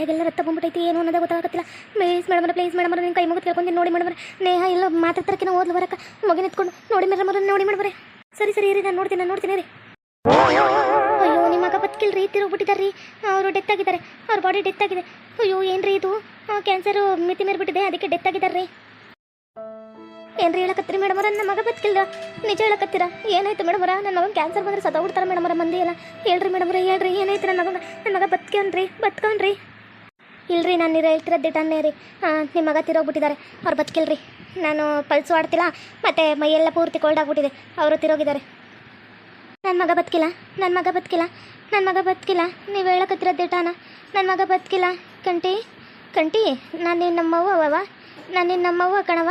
ಬಾಯಾಗೆಲ್ಲ ರಕ್ತ ಬಂದ್ಬಿಟ್ಟೈತಿ ಏನು ಅನ್ನೋದೇ ಗೊತ್ತಾಗತ್ತಿಲ್ಲ ಪ್ಲೀಸ್ ಮೇಡಮ್ ಪ್ಲೀಸ್ ಮೇಡಮರ ನಿಮ್ಮ ಕೈ ಮುಗಿದು ಕೇಳ್ಕೊಂಡು ನೋಡಿ ಮೇಡಮ್ ನೇಹ ಇಲ್ಲ ಮಾತಾಡ್ತಾರಕಿನ ಓದ್ಲು ಬರಕ್ಕ ಮಗನ ಎತ್ಕೊಂಡು ನೋಡಿ ಮೇಡಮರ ನೋಡಿ ಮೇಡಮ್ ಸರಿ ಸರಿ ರೀ ನಾನು ನೋಡ್ತೀನಿ ನಾನು ನೋಡ್ತೀನಿ ರೀ ಅಯ್ಯೋ, ನಿಮ್ಮ ಮಗ ಬದುಕಿಲ್ರಿ ತಿರುಗ್ಬಿಟ್ಟಿದ್ದಾರೆ ರೀ. ಅವರು ಡೆತ್ ಆಗಿದ್ದಾರೆ. ಅವ್ರ ಬಾಡಿ ಡೆತ್ ಆಗಿದೆ. ಅಯ್ಯೋ, ಏನ್ರಿ ಇದು? ಕ್ಯಾನ್ಸರು ಮಿತಿ ಮೀರ್ಬಿಟ್ಟಿದೆ ಅದಕ್ಕೆ ಡೆತ್ ಆಗಿದ್ದಾರೆ ರೀ. ಏನ್ರಿ ಹೇಳಕತ್ತೀರಿ ಮೇಡಮರ ನನ್ನ ಮಗ ಬತ್ಕಿಲ್ಲ ನಿಜ ಹೇಳಕತ್ತೀರ? ಏನಾಯ್ತು ಮೇಡಮರ ನನ್ನ ಮಗನ ಕ್ಯಾನ್ಸರ್ ಬಂದ್ರೆ ಸತ್ತೋಗ್ಬಿಡ್ತಾರೆ ಮೇಡಮರ ಮಂದಿ ಎಲ್ಲ. ಹೇಳ್ರಿ ಮೇಡಮರ ಹೇಳ್ರಿ, ಏನಾಯ್ತು ನನ್ನ ಮಗ? ನನ್ನ ಮಗ ಬದುಕೇನ್ರಿ ಬದುಕವ್ನ್ರಿ ಇಲ್ರಿ, ನಾನು ನೀರು ಹೇಳ್ತಿರೋದು ದಿಟನ್ನೇ ರೀ. ನಿಮ್ಮ ಮಗ ತಿರೋಗ್ಬಿಟ್ಟಿದ್ದಾರೆ ಅವ್ರು ಬದುಕಿಲ್ರಿ. ನಾನು ಪಲ್ಸು ಆಡ್ತಿಲ್ಲ ಮತ್ತು ಮೈಯೆಲ್ಲ ಪೂರ್ತಿ ಕೋಲ್ಡ್ ಆಗ್ಬಿಟ್ಟಿದೆ. ಅವರು ತಿರೋಗಿದ್ದಾರೆ. ನನ್ನ ಮಗ ಬದುಕಿಲ್ಲ ನನ್ನ ಮಗ ಬದುಕಿಲ್ಲ ನನ್ನ ಮಗ ಬದುಕಿಲ್ಲ. ನೀವು ಹೇಳಕತ್ತಿರೋ ದಿಟಾನ ನನ್ನ ಮಗ ಬದುಕಿಲ್ಲ. ಕಂಟಿ ಕಂಟಿ, ನಾನು ನಿನ್ನ ನಮ್ಮವ್ವ ಅವವ ನಾನು ನಿನ್ನ ನಮ್ಮವ್ವ ಕಣವ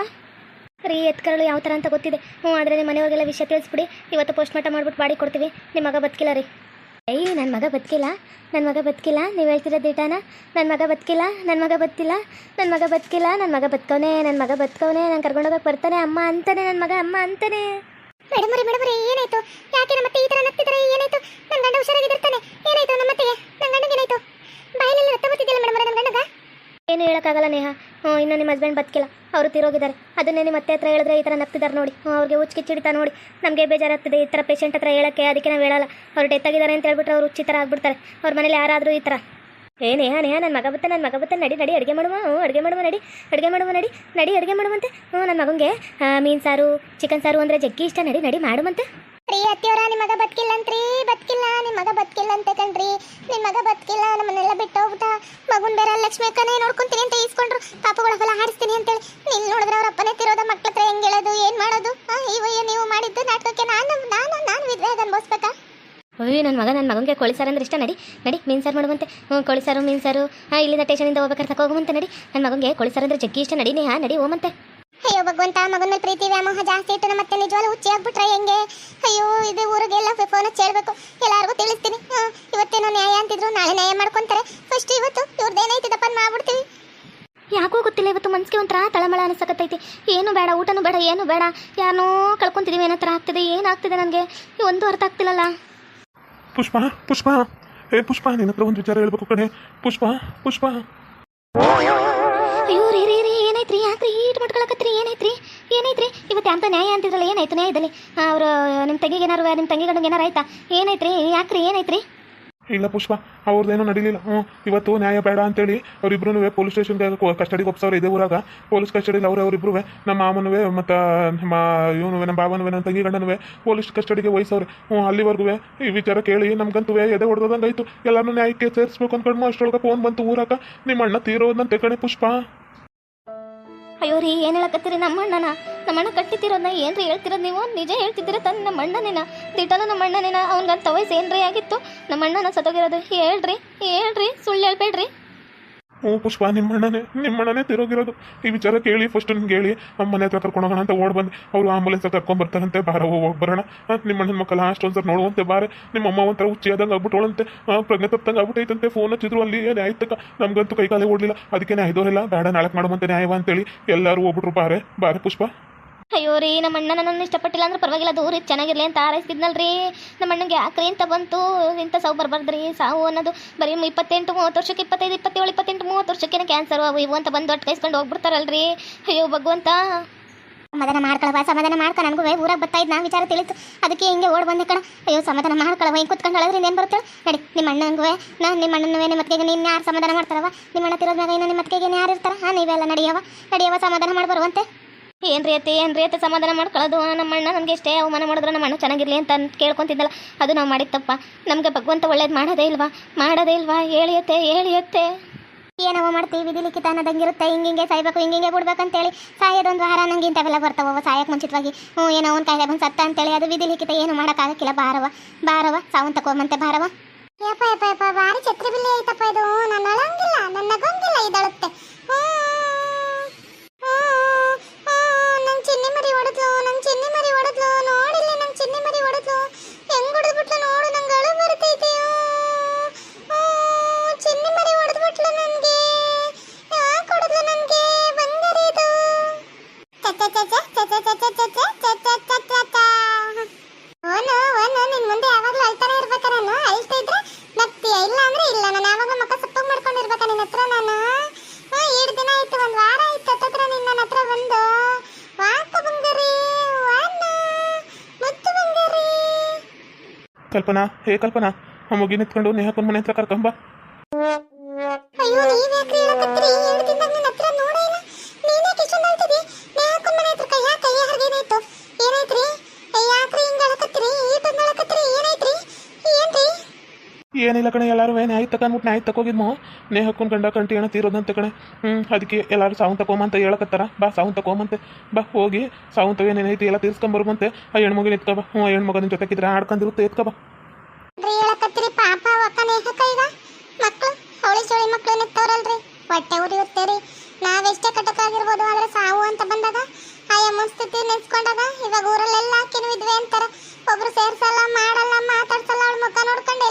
ರೀ, ಎತ್ಕರಳು ಯಾವ ಥರ ಅಂತ ಗೊತ್ತಿದೆ. ಹ್ಞೂ, ಆದರೆ ನಿಮ್ಮ ಮನೆಯವ್ರಿಗೆಲ್ಲ ವಿಷಯ ತಿಳಿಸ್ಬಿಡಿ. ಇವತ್ತು ಪೋಸ್ಟ್ ಮಾರ್ಟಮ್ ಮಾಡ್ಬಿಟ್ಟು ಬಾಡಿ ಕೊಡ್ತೀವಿ. ನಿಮ್ಮ ಮಗ ಬದುಕಿಲ್ಲ ರೀ. ಏಯ್ ನನ್ನ ಮಗ ಬದುಕಿಲ್ಲ. ನನ್ನ ಮಗ ಬದುಕಿಲ್ಲ. ನೀವು ಹೇಳ್ತಿರೋ ದಿಟಾನ ನನ್ನ ಮಗ ಬದುಕಿಲ್ಲ. ನನ್ನ ಮಗ ಬದುಕಿಲ್ಲ. ನನ್ನ ಮಗ ಬದುಕಿಲ್ಲ. ನನ್ನ ಮಗ ಬದುಕವನೇ. ನನ್ನ ಮಗ ಬದುಕವನೇ. ನಾನು ಕರ್ಕೊಂಡೋಗಕ್ಕೆ ಬರ್ತಾನೆ. ಅಮ್ಮ ಅಂತಾನೆ ನನ್ನ ಮಗ. ಅಮ್ಮ ಅಂತಾನೆ. ಮೇಡಮ್ ರೀ ಮೇಡಮ್ ರೀ ಏನಾಯ್ತು? ಯಾಕೆ ನಮ್ಮ ಈ ಥರ ನಗ್ತಿದ್ದಾರೆ ಏನಾಯ್ತು? ನನ್ನ ಗಂಡ ಹುಷಾರಾಗಿರ್ತಾನೆ ಏನಾಯ್ತು? ನಮ್ಮ ಮತ್ತೆ ನನ್ನ ಗಂಡಗೆ ಏನಾಯ್ತು? ಬಾಯಲ್ಲಿ ರಕ್ತ ಬರ್ತಿದ್ದಿಲ್ಲ ಮೇಡಮ್ ನನ್ನ ಗಂಡಗ? ಏನು ಹೇಳೋಕ್ಕಾಗಲ್ಲ ನೇಹ. ಇನ್ನು ನಿಮ್ಮ ಹಸ್ಬೆಂಡ್ ಬದುಕಿಲ್ಲ. ಅವರು ತಿರೋಗಿದ್ದಾರೆ. ಅದನ್ನೇ ನಿಮ್ಮ ಮತ್ತೆ ಹತ್ರ ಹೇಳಿದ್ರೆ ಈ ಥರ ನಗ್ತಿದ್ದಾರೆ ನೋಡಿ. ಅವ್ರಿಗೆ ಹುಚ್ಚಿಚ್ಚಿಡಿತಾ ನೋಡಿ. ನಮಗೆ ಬೇಜಾರಾಗ್ತದೆ ಈ ಥರ ಪೇಷಂಟ್ ಹತ್ರ ಹೇಳೋಕ್ಕೆ, ಅದಕ್ಕೆ ನಾವು ಹೇಳಲ್ಲ. ಅವ್ರು ಡೆತ್ ಆಗಿದ್ದಾರೆ ಅಂತ ಹೇಳ್ಬಿಟ್ರೆ ಅವ್ರು ಹುಚ್ಚಿ ಥರ ಆಗ್ಬಿಡ್ತಾರೆ. ಅವ್ರ ಮನೇಲಿ ಯಾರಾದರೂ ಈ ಥರ ಏ ನೇಹ ನೇಹ ನನ್ನ ಮಗ ಬತ್ತೆ ನನ್ನ ಮಗ ಬತ್ತೆ. ನಡಿ ನಡಿ, ಅಡುಗೆ ಮಾಡುವ. ಹ್ಞೂ ಅಡುಗೆ ಮಾಡುವ, ನಡಿ. ಅಡುಗೆ ಮಾಡುವ, ನಡಿ. ನಡಿ, ಅಡುಗೆ ಮಾಡುವಂತೆ. ಹ್ಞೂ ನನ್ನ ಮಗಂಗೆ ಮೀನು ಸಾರು ಚಿಕನ್ ಸಾರು ಅಂದರೆ ಜಗ್ಗಿ ಇಷ್ಟ. ನಡಿ ನಡಿ, ಮಾಡುವಂತೆ. ರೀ ಅತ್ತಿಯವರ ನಿಮ್ಮ ಮಗ ಬದುಕಿಲ್ಲ ಅಂತ್ರಿ ಮಗ ಬದುಕಿಲ್ಲ, ನಮ್ಮನ್ನೆಲ್ಲ ಬಿಟ್ಟು ಹೋಗ್ಬಿಟ್ಟ. ಮಗುನ್ ಬೇರೆ ಲಕ್ಷ್ಮಿ ಅಕ್ಕನೇ ನೋಡ್ಕೊಂತೀನಿ ಅಂತ ಈಸ್ಕೊಂಡ್ರು. ಪಾಪುಗಳವೆಲ್ಲ ಹಾರಿಸ್ತೀನಿ ಅಂತೇಳಿ. ನೀನ್ ನೋಡಿದ್ರೆ ಅವ್ರ ಅಪ್ಪನೇ ತಿರೋದ, ಮಕ್ಳ ಹತ್ರ ಹೆಂಗ್ ಹೇಳೋದು, ಏನ್ ಮಾಡೋದು? ಇವಯ್ಯ ನೀವು ಮಾಡಿದ್ದು ನಾಟಕಕ್ಕೆ ನಾನು ನಾನು ನಾನು ವಿದ್ಯೆ ಅನ್ಭವಿಸ್ಬೇಕಾ ಅಯ್ಯೋ ನನ್ನ ಮಗ ನನ್ನ ಮಗನಿಗೆ ಕೋಳಿ ಸಾರು ಅಂದ್ರೆ ಇಷ್ಟ, ನಡಿ ನಡಿ, ಮೀನು ಸಾರು ಮಾಡುವಂತೆ. ಹ್ಞೂ, ಕೋಳಿ ಸಾರು ಸಾರು. ಹಾಂ ಇಲ್ಲಿಂದ ಟೇಷನಿಂದ ಹೋಗ್ಬೇಕಾದ್ರೆ ತಗೋಗುವಂತೆ ನಡಿ. ನನ್ನ ಮಗನಿಗೆ ಕೋಳಿ ಸಾರು ಅಂದ್ರೆ ಜಗ್ಗಿ ಇಷ್ಟ, ನಡಿ ಹಾಂ ನಡಿ, ಹೋಮಂತೆ. ಅಯ್ಯೋ ಭಗವಂತ ಮಗನ ಮೇಲೆ ಪ್ರೀತಿ ವ್ಯಾಮೋಹ ಜಾಸ್ತಿ ಇಟ್ಟು ನಮ್ಮ ಮತ್ತೆ ನಿಜವಾಗ್ಲೂ ಹುಚ್ಚಿ ಆಗ್ಬಿಟ್ರೆ ಹೆಂಗೆ? ಅಯ್ಯೋ ಇದು ಊರಿಗೆಲ್ಲ ಫೋನ್ ಹೇಳ್ಬೇಕು. ಎಲ್ಲಾರ್ಗೂ ತಿಳಿಸ್ತೀನಿ. ಇವತ್ತೇನೋ ನ್ಯಾಯ ಅಂತಿದ್ರು ನಾಳೆ ನ್ಯಾಯ ಮಾಡ್ಕೊಂತಾರೆ. ಫಸ್ಟ್ ಇವತ್ತು ಇವ್ರದ್ದೇನೈತಿದಪ್ಪ ಮಾಡ್ಬಿಡ್ತೀವಿ. ಯಾಕೋ ಗೊತ್ತಿಲ್ಲ ಇವತ್ತು ಮನ್ಸಿಗೆ ಒಂಥರ ತಳಮಳ ಅನಿಸಕತ್ತೈತಿ. ಏನು ಬೇಡ ಊಟನೂ ಬೇಡ ಏನು ಬೇಡ. ಯಾರನ್ನೋ ಕಳ್ಕೊಂತಿದೀವಿ ಏನೋ ಥರ ಆಗ್ತಿದೆ ಏನಾಗ್ತಿದೆ ನನಗೆ? ಒಂದು ಅರ್ಥ ಆಗ್ತಿಲ್ಲಲ್ಲ. ಪುಷ್ಪ ಪುಷ್ಪ. ಏ ಪುಷ್ಪ ನಿನ್ನ ಹತ್ರ ಒಂದು ವಿಚಾರ ಹೇಳ್ಬೇಕು ಕಣೆ. ಪುಷ್ಪ ಪುಷ್ಪ. ರೀ ರೀ ಏನೈತ್ರಿ ಯಾಕ್ರಿ? ಈಟ್ ಮಾಡ್ಕೊಳಕತ್ರಿ? ಏನೈತ್ರಿ ಏನೈತ್ರಿ ಇವತ್ತು ಅಂತ ನ್ಯಾಯ ಅಂತಿದ್ರಲ್ಲ, ಏನಾಯ್ತು ನ್ಯಾಯದಲ್ಲಿ ಅವರು ನಿಮ್ಮ ತಂಗಿಗೆ ಏನಾರು ನಿಮ್ಮ ತಂಗಿ ಗಂಡಂಗೆ ಏನಾರು ಆಯ್ತಾ? ಏನೈತ್ರಿ ಯಾಕ್ರಿ? ಏನೈತ್ರಿ ಇಲ್ಲ ಪುಷ್ಪ ಅವ್ರದ್ದೇನೂ ನಡೀಲಿಲ್ಲ. ಹ್ಞೂ, ಇವತ್ತು ನ್ಯಾಯ ಬೇಡ ಅಂತೇಳಿ ಅವರಿಬ್ರು ಪೊಲೀಸ್ ಸ್ಟೇಷನ್ಗೆ ಕಸ್ಟಡಿಗೆ ಒಪ್ಸವ್ರೆ ಇದೇ ಊರಾಗ. ಪೊಲೀಸ್ ಕಸ್ಟಡಿಲಿ ಅವರೇ ಅವರಿಬ್ರು ನಮ್ಮ ಮಾಮನುವೆ ಮತ್ತು ನಮ್ಮ ಇವನುವೆ, ನಮ್ಮ ಬಾಬನುವೆ ನಮ್ಮ ತಂಗಿ ಗಂಡನುವೆ ಪೊಲೀಸ್ ಕಸ್ಟಡಿಗೆ ವಹಿಸವ್ರೆ ಹ್ಞೂ ಅಲ್ಲಿವರೆಗೂ ಈ ವಿಚಾರ ಕೇಳಿ ನಮ್ಗಂತೂ ಎದೆ ಹೊಡೆದಂಗೆ ಆಯಿತು ಎಲ್ಲರೂ ನ್ಯಾಯಕ್ಕೆ ಸೇರಿಸ್ಬೇಕು ಅಂದ್ಕೊಂಡು ಅಷ್ಟರೊಳಗೆ ಫೋನ್ ಬಂತು ಊರಾಗ. ನಿಮ್ಮ ಅಣ್ಣ ತೀರೋದಂತೆ ಕಣೆ ಪುಷ್ಪ. ಅಯ್ಯೋ ರೀ, ಏನು ಹೇಳಕತ್ತೀರಿ ನಮ್ಮ ಅಣ್ಣನ? ನಮ್ಮ ಅಣ್ಣ ಕಟ್ಟಿತಿರೋದನ್ನ ಏನ್ರಿ ಹೇಳ್ತಿರೋದು ನೀವು? ನಿಜ ಹೇಳ್ತಿದ್ದೀರ ತನ್ನ ನಮ್ಮ ಅಣ್ಣನೇನ? ದಿಟಲು ನಮ್ಮ ಅಣ್ಣನೇನ? ಅವ್ನಿಗಂತ ವಯಸ್ಸು ಏನ್ರಿ ಆಗಿತ್ತು? ನಮ್ಮ ಅಣ್ಣನ ಸತ್ತೋಗಿರೋದು ಹೇಳ್ರಿ ಹೇಳ್ರಿ, ಸುಳ್ಳು ಹೇಳ್ಬೇಡ್ರಿ. ಹ್ಞೂ, ಪುಷ್ಪ, ನಿಮ್ಮಣ್ಣನೇ ನಿಮ್ಮಣ್ಣನೇ ನಿಮ್ಮ ತಿರೋಗಿರೋದು. ಈ ವಿಚಾರ ಕೇಳಿ ಫಸ್ಟ್ ನಿಮ್ಗೆ ಹೇಳಿ ನಮ್ಮ ಮನೆ ಹತ್ರ ಕರ್ಕೊಂಡು ಹೋಗೋಣ ಅಂತ ಓಡ್ ಬಂದು. ಅವರು ಆಂಬುಲೆನ್ಸ್ ಕರ್ಕೊಂಡ್ ಬರ್ತಾರಂತೆ, ಬಾರ ಹೋಗಿ ಬರೋಣ. ಅಂತ ನಿಮ್ಮ ಅಣ್ಣನ ಮಕ್ಕಳ ಒಂದ್ಸರಿ ನೋಡುವಂತೆ, ಬಾರೆ. ನಿಮ್ಮ ಅಮ್ಮ ಒಂಥರ ಹುಚ್ಚಿ ಆದಂಗೆ ಆಗ್ಬಿಟ್ಟೋಳಂತೆ ಪ್ರಜ್ಞೆ ತಪ್ಪಂಗೆ ಆಗ್ಬಿಟ್ಟೈತಂತೆ. ಫೋನ್ ಹಚ್ಚಿದ್ರು ಅಲ್ಲಿ ಏನು ಆಯ್ತಕ್ಕ ನಮಗಂತೂ ಕೈಕಾಲೇ ಓಡಲಿಲ್ಲ. ಅದಕ್ಕೆ ಐದೋರೆಲ್ಲ ಬೇಡ, ನಾಳೆ ಮಾಡುವಂತೆ ನ್ಯಾಯವ ಅಂತೇಳಿ ಎಲ್ಲರೂ ಹೋಗ್ಬಿಟ್ರು, ಬಾರೆ. ಬಾರೆ, ಪುಷ್ಪ. ಅಯ್ಯೋ ರೀ, ನಮ್ಮ ಅಣ್ಣ ನನ್ನನ್ನು ಇಷ್ಟಪಟ್ಟಿಲ್ಲ ಅಂದ್ರೆ ಪರವಾಗಿಲ್ಲ, ಅದು ರೀ, ಚೆನ್ನಾಗಿರ್ಲಿ ಅಂತ ಹಾರೈಸ್ತಿದ್ನಲ್ರಿ. ನಮ್ಮ ಅಣ್ಣಗೆ ಯಾಕ್ರಿ ಅಂತ ಬಂತು, ಇಂಥ ಸಾವು ಬರಬಾರ್ದ್ರಿ, ಸಾವು ಅನ್ನೋದು ಬರೀ ಇಪ್ಪತ್ತೆಂಟು, ಮೂವತ್ತು ವರ್ಷಕ್ಕೆ ಇಪ್ಪತ್ತೈದು, ಇಪ್ಪತ್ತೇಳು, ಇಪ್ಪತ್ತೆಂಟು, ಮೂವತ್ತು ವರ್ಷಕ್ಕೆ ಕ್ಯಾನ್ಸರ್ ಅವು ಇವು ಅಂತ ಬಂದು ಅಟ್ಕೈಸ್ಕೊಂಡು ಹೋಗ್ಬಿಡ್ತಾರಲ್ರಿ. ಅಯ್ಯೋ ಭಗವಂತ. ಸಮಾಧಾನ ಮಾಡ್ಕೊಳವ ಸಮಾಧಾನ ಮಾಡ್ಕೊ ನನಗೂ ಊರಾಗ ಬರ್ತಾ ಇದ್ದು ನಾ ವಿಚಾರ ತಿಳಿತು. ಅದಕ್ಕೆ ಹಿಂಗೆ ಓಡ್ ಬಂದೆ ಕಣ. ಅಯ್ಯೋ ಸಮಾಧಾನ ಮಾಡ್ಕೊಳವ ಹಿಂಗೆ ಕುತ್ಕೊಂಡು ಹೇಳೋದ್ರಿಂದ ಏನು ಬರುತ್ತೆ? ನಡಿ, ನಿಮ್ಮ ನಾ ನಿಮ್ಮ ಅಣ್ಣನವೇ ನಿಮ್ಮ ಮತ್ತೆಗೆ ನೀನು ಯಾರು ಸಮಾಧಾನ ಮಾಡ್ತಾರವ ನಿಮ್ಮ ಅಣ್ಣ ತಿರೋದ್ಮ್ಯಾಗ ಇನ್ನು ನಿಮ್ಮ ಮತ್ತೆಗೆ ಯಾರು ಇರ್ತಾರ? ಹಾಂ, ನೀವೆಲ್ಲ ನಡೆಯವ ನಡಿಯವ ಸಮಾಧಾನ ಮಾಡಿ ಏನ್ರಿ ಅತ್ತೆ ಏನ್ರಿ ಅತ್ತೆ ಸಮಾಧಾನ ಮಾಡ್ಕೊಳ್ಳೋದು ನಮ್ಮ ಅಣ್ಣ ನಮಗೆ ಎಷ್ಟೇ ಅವಮಾನ ಮಾಡಿದ್ರು ನಮ್ಮ ಅಣ್ಣ ಚೆನ್ನಾಗಿರ್ಲಿ ಅಂತ ಕೇಳ್ಕೊಂತಿದ್ದಲ್ಲ. ಅದು ನಾವು ಮಾಡಿದ ತಪ್ಪ? ನಮಗೆ ಭಗವಂತ ಒಳ್ಳೇದು ಮಾಡೋದೇ ಇಲ್ವಾ? ಮಾಡೋದೇ ಇಲ್ವಾ? ಹೇಳಿಯತ್ತೆ ಹೇಳಿಯತ್ತೆ ಏನವ ಮಾಡ್ತೀವಿ ವಿಧಿ ಲಿಖಿತ ಅನ್ನೋದಂಗಿರುತ್ತೆ ಹಿಂಗಿಂಗೆ ಸಾಯ್ಬೇಕು, ಹಿಂಗಿಂಗೆ ಬಿಡ್ಬೇಕಂತೇಳಿ ಸಾಯೋದೊಂದು ವಾರ ನಂಗೆ ಇಂಥವೆಲ್ಲ ಬರ್ತಾವ ಸಾಯಕ್ಕೆ ಮುಂಚಿತವಾಗಿ. ಹ್ಞೂ, ಏನೋ ಒಂದು ಕಾಯಿಲೆ ಬಂದು ಸತ್ತ ಅಂತೇಳಿ ಅದು ವಿಧಿ ಲಿಖಿತ ಏನು ಮಾಡೋಕ್ಕಾಗಕ್ಕಿಲ್ಲ. ಬಾರವ ಬಾರವ ಸಾವನ್ ತಕೊಂಬಂತೆ ಬಾರವ ಯಪ್ಪ ಯಪ್ಪ ಯಪ್ಪ, ಭಾರಿ ಛತ್ರಿ ಬಿಲ್ಲಿ ಐತಪ್ಪ ಇದು. ನನ್ನ ಅಳಂಗಿಲ್ಲ, ನನ್ನ ಗೊಂಗಿಲ್ಲ ಇದಳುತ್ತೆ. ನಂಗೆ ನಿನ್ನ ಹತ್ರ ಬಂದು ವಾತ ಬಂಗಾರಿ ವಾನ ಮತ್ತು ಬಂಗಾರಿ ಕಲ್ಪನಾ, ಹೇ ಕಲ್ಪನಾ, ಆ ಮಗಿ ನಿಂತ್ಕೊಂಡು ನೇಹಕ್ಕನ ಮನೆ ಹತ್ರ ಕರ್ಕೊಂಬ. ಏನಿಲ್ಲ ಕಣೆ, ಎಲ್ಲರೂ ಏನು ಆಯ್ತು ತಕೊಂಡ್ಬಿಟ್ಟು ನಾ ಆಯ್ತು ನೇ ನೇಹಕ್ಕನ ಗಂಡ ಕಂಟಿ ಏನೋ ತೀರೋದಂತೆ ಕಣೆ. ಹ್ಞೂ ಅದಕ್ಕೆ ಎಲ್ಲರೂ ಸಾವು ತಗೊಂಬಂತ ಹೇಳಕತ್ತಾರ. ಬಾ, ಸಾವು ತಗೊಂಬಂತೆ ಬಾ, ಹೋಗಿ. ಸಾವು ತಗೋ ಏನೈತಿ ಎಲ್ಲ ತೀರ್ಸ್ಕೊಂಬರ್ಬಂತೆ. ಆ ಹೆಣ್ಮಗಿನ ಎತ್ಕೊಬ ಹ್ಞೂ ಆ ಹೆಣ್ಮಗನ ಜೊತೆಗಿದ್ರೆ ಆಡ್ಕೊಂಡಿರುತ್ತೆ ಕಟಕಾಗಿರ್ಬೋದು, ಆದ್ರೆ ಸಾವು ಅಂತ ಬಂದಾಗ ಒಬ್ರು ಸೇರ್ಸಲ್ಲ, ಮಾಡಲ್ಲ, ಮಾತಾಡ್ಸಲ್ಲ, ಅವಳ ಮುಖ ನೋಡ್ಕೊಂಡು.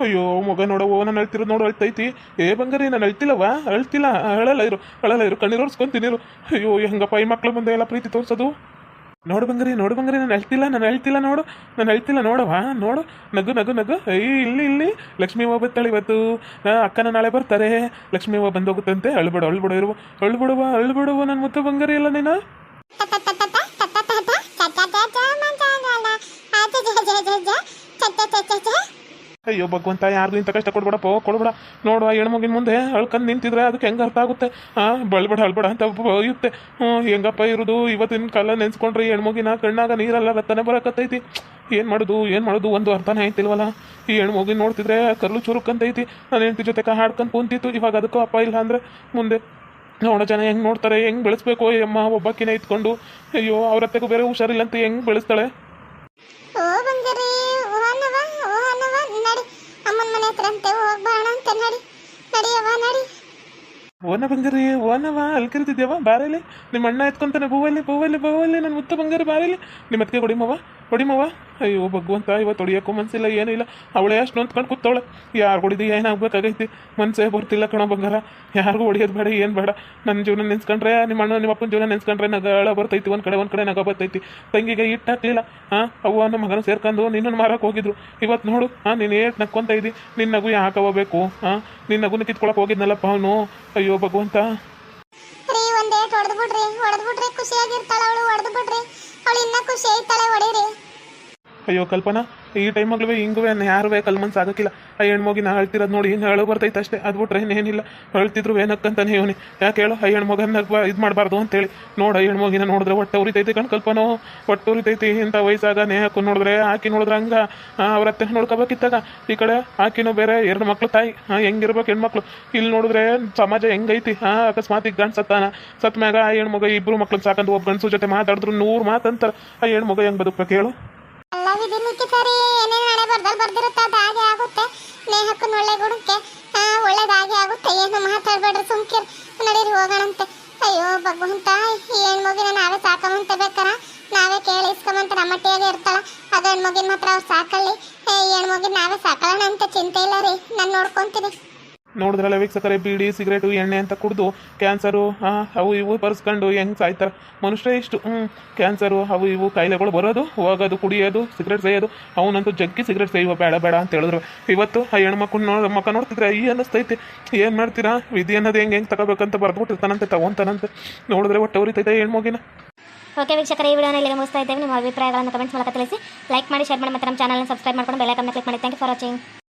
ಅಯ್ಯೋ ಮಗ ನೋಡವೋ ನಾನು ಅಳ್ತಿರೋದು ನೋಡು ಅಳ್ತೈತಿ ಏ ಬಂಗಾರಿ ನಾನು ಅಳ್ತಿಲ್ಲವ ಅಳ್ತಿಲ್ಲ ಅಳಲ್ಲ ಇರು ಅಳಲ್ಲ ಇರು ಕಣ್ಣೀರು ಒರ್ಸ್ಕೊಂತಿನಿರು ಅಯ್ಯೋ ಹೆಂಗಪ್ಪ ಈ ಮಕ್ಳು ಮುಂದೆ ಎಲ್ಲ ಪ್ರೀತಿ ತೋರಿಸೋದು ನೋಡು ಬಂಗಾರಿ ನೋಡು ಬಂಗಾರಿ ನಾನು ಅಳ್ತಿಲ್ಲ ನಾನು ಅಳ್ತಿಲ್ಲ ನೋಡು ನಾನು ಅಳ್ತಿಲ್ಲ ನೋಡವ ನೋಡು ನಗು ನಗು ನಗು ಅಯ್ಯ ಇಲ್ಲಿ ಇಲ್ಲಿ ಲಕ್ಷ್ಮೀ ಬರ್ತಾಳೆ ಇವತ್ತು ಅಕ್ಕನ ನಾಳೆ ಬರ್ತಾರೆ ಲಕ್ಷ್ಮೀ ಬಂದೋಗುತ್ತಂತೆ ಅಳ್ಬಿಡು ಅಳ್ಬಿಡು ಇರುವ ಅಳ್ಬಿಡುವ ಅಳ್ಬಿಡುವ ನನ್ನ ಮುತ್ತು ಬಂಗಾರಿ ಇಲ್ಲ ನೀನು ಅಯ್ಯೋ, ಭಗವಂತ ಯಾರಿಗೂ ಇಂಥ ಕಷ್ಟ ಕೊಡ್ಬೇಡಪ್ಪ ಕೊಡ್ಬೇಡ. ನೋಡುವ ಹೆಣ್ಮಗಿನ ಮುಂದೆ ಅಳ್ಕಂಡು ನಿಂತಿದ್ರೆ ಅದಕ್ಕೆ ಹೆಂಗೆ ಅರ್ಥ ಆಗುತ್ತೆ? ಹಾಂ ಬಳ್ಬೇಡ, ಅಳ್ಬೇಡ ಅಂತ ಬಯುತ್ತೆ ಹ್ಞೂ, ಹೆಂಗಪ್ಪ ಇರೋದು? ಇವತ್ತಿನ ಕಾಲ ನೆನ್ಸ್ಕೊಂಡ್ರೆ ಹೆಣ್ಮಗಿನ ಕಣ್ಣಾಗ ನೀರೆಲ್ಲ ರತ್ತನೆ ಬರಕತ್ತೈತಿ. ಏನು ಮಾಡೋದು ಏನು ಮಾಡೋದು ಒಂದು ಅರ್ಥನೇ ಆಯ್ತಿಲ್ವಲ್ಲ? ಈ ಹೆಣ್ಮಗಿನ ನೋಡ್ತಿದ್ರೆ ಕಲ್ಲು ಚುರುಕಂತೈತಿ. ನಾನು ಹೆಂಡತಿ ಜೊತೆ ಹಾಡ್ಕೊಂಡು ಕುಂತಿತ್ತು. ಇವಾಗ ಅದಕ್ಕೂ ಅಪ್ಪ ಇಲ್ಲ ಅಂದರೆ ಮುಂದೆ ನೋಡೋ ಜನ ಹೆಂಗೆ ನೋಡ್ತಾರೆ, ಹೆಂಗೆ ಬೆಳೆಸ್ಬೇಕು ಅಮ್ಮ ಒಬ್ಬಕ್ಕಿನ ಇತ್ಕೊಂಡು ಅಯ್ಯೋ, ಅವ್ರ ಅತ್ತೆಗೂ ಬೇರೆ ಹುಷಾರಿಲ್ಲ ಅಂತ ಹೆಂಗೆ ಬೆಳೆಸ್ತಾಳೆ? ನಡಿ, ಅಮ್ಮನ ಮನೆ ಹತ್ರ ಅಂತೆ ನಡಿ ನಡಿಯವ ನಡಿ. ಓನ ಬಂಗಾರಿ ಓನವ ಅಲ್ಲಿ ಕರಿತಿದ್ಯವ ಬಾರಲ್ಲಿ ನಿಮ್ಮ ಅಣ್ಣ ಎತ್ಕೊಂತಾನೆ, ಬೂವಲ್ಲಿ ಬೂವಲ್ಲಿ ಬೂವಲ್ಲಿ, ನನ್ನ ಮುತ್ತ ಬಂಗಾರಿ ಬಾರಲ್ಲಿ ನಿಮ್ಮ ಅತ್ತಿಗೆ ಹೊಡಿಮವ ಹೊಡಿಮವ ಅಯ್ಯೋ, ಭಗವಂತ ಇವತ್ತು ಹೊಡಿಯೋಕ್ಕೂ ಮನಸ್ಸಿಲ್ಲ ಏನೂ ಇಲ್ಲ. ಅವಳೇ ಅಷ್ಟು ನೊಂದ್ಕೊಂಡು ಕೂತವಳೆ. ಯಾರು ಹೊಡಿದು ಏನಾಗಬೇಕಾಗೈತಿ ಮನ್ಸೇ ಬರ್ತಿಲ್ಲ ಕಣೋ ಬಂಗಾರ. ಯಾರಿಗೂ ಹೊಡಿಯೋದು ಬೇಡ, ಏನು ಬೇಡ. ನನ್ನ ಜೀವನ ನೆನ್ಸ್ಕೊಂಡ್ರೆ ನಿಮ್ಮ ಅಣ್ಣ ನಿಮ್ಮ ಅಪ್ಪನ ಜೀವನ ನೆನ್ಸ್ಕೊಂಡ್ರೆ ನಗಳ ಬರ್ತೈತಿ, ಒಂದು ಕಡೆ ಒಂದು ಕಡೆ ನಗ ಬರ್ತೈತಿ. ತಂಗಿಗೆ ಇಟ್ಟು ಹಾಕ್ಲಿಲ್ಲ. ಹಾಂ ಅವ್ವ ನಮ್ಮ ಮಗನ ಸೇರ್ಕೊಂಡು ನಿನ್ನನ್ನು ಮಾರಕ್ಕೆ ಹೋಗಿದ್ರು. ಇವತ್ತು ನೋಡು ಹಾಂ ನೀನು ಏಟ್ ನಕ್ಕೊಂತ ಇದ್ದಿ ನಿನ್ನ ನಗು ಯಾಕೆ ಹೋಗ್ಬೇಕು ಹಾಂ ನಿನ್ನ ನಗುನ ಕಿತ್ಕೊಳಕ್ಕೆ ಹೋಗಿದ್ನಲ್ಲಪ್ಪ ಅವನು? ಅಯ್ಯೋ, ಭಗವಂತ. ರೀ ಹೊಡೆದ್ಬಿಟ್ರಿ ಏಟ್ ಹೊಡೆದು ಬಿಡ್ರಿ ಹೊಡೆದು ಖುಷಿಯಾಗಿರ್ತಾಳ ಅವಳು, ಹೊಡೆದು ಬಿಡ್ರಿ. ಅವಳು ಇನ್ನ ಖುಷಿ ಆಯ್ತಾಳೆ ಹೊಡೀರಿ. ಅಯ್ಯೋ ಕಲ್ಪನಾ ಈ ಟೈಮಲ್ಲೂ ಹಿಂಗೂ ಯಾರು ಕಲ್ ಮನ್ಸು ಆಗಕ್ಕಿಲ್ಲ ಆ ಹೆಣ್ಮಗಿನ ಅಳ್ತಿರೋದು ನೋಡಿ ಹಿಂಗೆ ಅಳು ಬರ್ತೈತೆ ಅಷ್ಟೇ. ಅದು ಬಿಟ್ರೆ ಏನೇನಿಲ್ಲ ಅಳ್ತಿದ್ರು ಏನಕ್ಕಂತಾನೆ ಇವನಿ. ಯಾಕೆ ಹೇಳು? ಆ ಹೆಣ್ಮಗನ ಇದು ಮಾಡಬಾರ್ದು ಅಂತೇಳಿ. ನೋಡು ಹೆಣ್ಮಗಿನ ನೋಡಿದ್ರೆ ಹೊಟ್ಟೆ ಉರಿತೈತಿ ಕಣ್ ಕಲ್ಪನೋ. ಹೊಟ್ಟೆ ಉರಿತೈತಿ. ಇಂಥ ವಯಸ್ಸಾಗ ನೇಹಕ್ಕೂ ನೋಡಿದ್ರೆ ಆಕಿ ನೋಡಿದ್ರೆ ಹಂಗ. ಅವ್ರ ಅತ್ತೆ ನೋಡ್ಕೋಬೇಕಿತ್ತಾಗ. ಈ ಕಡೆ ಆಕಿನೂ ಬೇರೆ ಎರಡು ಮಕ್ಳು ತಾಯಿ. ಹಾಂ ಹೆಂಗಿರ್ಬೇಕು ಹೆಣ್ಮಕ್ಳು? ಇಲ್ಲಿ ನೋಡಿದ್ರೆ ಸಮಾಜ ಹೆಂಗೈತಿ? ಹಾಂ ಅಕಸ್ಮಾತ್ ಈಗ ಗಂಡು ಸತ್ತಾನ ಸತ್ ಆ ಹೆಣ್ಮಗ ಇಬ್ಬರು ಮಕ್ಳನ್ನ ಸಾಕಂದು ಒಬ್ಬ ಗಂಡ್ಸು ಜೊತೆ ಮಾತಾಡಿದ್ರು ನೂರು ಮಾತಂತಾರೆ. ಆ ಹೆಣ್ಮಗ ಹೆಂಗೆ ಬದುಕ ಹೇಳು? ಲಿಖಿತರಿ ಏನೇನು ಹಣೆ ಬರ್ದಲ್ಲಿ ಬರ್ದಿರುತ್ತೆ, ಅದು ಹಾಗೆ ಆಗುತ್ತೆ. ನೇಹಕ್ಕನ ಒಳ್ಳೆ ಗುಣಕ್ಕೆ ಒಳ್ಳೇದಾಗೆ ಆಗುತ್ತೆ. ಏನು ಮಾತಾಡ್ಬೇಡ್ರಿ ಸುಮ್ಕಿರ್. ನಡೀರಿ, ಹೋಗೋಣಂತೆ. ಅಯ್ಯೋ, ಭಗವಂತ, ಈ ಹೆಣ್ಮಗಿನ ನಾವೇ ಸಾಕಮಂತ ಬೇಕಾರ? ನಾವೇ ಕೇಳಿ ಇಸ್ಕೊಂಬಂತ ನಮ್ಮಟ್ಟಿಯಾಗೆ ಇರ್ತಾಳ. ಅದ ಹೆಣ್ಮಗಿನ ಮಾತ್ರ ಅವ್ರು ಸಾಕಲ್ಲಿ. ಈ ಹೆಣ್ಮಗಿನ ನಾವೇ ಸಾಕಳಣ ಅಂತ ಚಿಂತೆ ಇಲ್ಲ ರೀ. ನಾನು ನೋಡ್ಕೊಂತೀನಿ. ನೋಡಿದ್ರಲ್ಲ ವೀಕ್ಷಕರೇ, ಬೀಡಿ, ಸಿಗರೇಟು, ಎಣ್ಣೆ ಅಂತ ಕುಡಿದು ಕ್ಯಾನ್ಸರು ಅವು ಇವು ಬರ್ಸ್ಕೊಂಡು ಹೆಂಗೆ ಸಾಯ್ತಾರೆ? ಮನುಷ್ಯ ಇಷ್ಟು ಹ್ಞೂ ಕ್ಯಾನ್ಸರು, ಅವು ಇವು ಕಾಯಿಲೆಗಳು ಬರೋದು, ಹೋಗೋದು, ಕುಡಿಯೋದು, ಸಿಗರೇಟ್ ಸೇಯೋದು, ಅವನಂತೂ ಜಗ್ಗಿ ಸಿಗರೇಟ್ ಸೇಯುವ ಬೇಡ ಬೇಡ ಅಂತ ಹೇಳಿದ್ರು. ಇವತ್ತು ಆ ಹೆಣ್ಮಕ್ಳು ನೋಡ ಮಕ್ಕ ನೋಡ್ತಿದ್ರೆ ಈ ಅನ್ನಿಸ್ತೈತೆ. ಏನು ಮಾಡ್ತೀರಾ? ವಿಧಿ ಅನ್ನೋದು ಹೆಂಗೆ ಹೆಂಗೆ ತಗೋಬೇಕಂತ ಬರ್ದ್ಬಿಟ್ಟಿರ್ತಾನಂತೆ, ತಗೊಂತಾನಂತೆ. ನೋಡಿದ್ರೆ ಒಟ್ಟು ಉರಿತೈತೆ ಹೆಣ್ಮಗಿನ ಓಕೆ ವೀಕ್ಷಕರ, ಈ ವಿಡಿಯೋನ ಇಲ್ಲಿಗೆ ಮುಗಿಸ್ತಾ ಇದ್ದೇವೆ. ನಿಮ್ಮ ಅಭಿಪ್ರಾಯಗಳನ್ನು ಕಮೆಂಟ್ಸ್ ಮೂಲಕ ತಿಳಿಸಿ. ಲೈಕ್ ಮಾಡಿ, ಶೇರ್ ಮಾಡಿ, ಮತ್ತು ನಮ್ಮ ಚಾನಲ್ನ ಸಬ್ಸ್ಕ್ರೈಬ್ ಮಾಡ್ಕೊಂಡು ಬೆಲ್ ಐಕನ್ನ ಕ್ಲಿಕ್ ಮಾಡಿ. Thank you for watching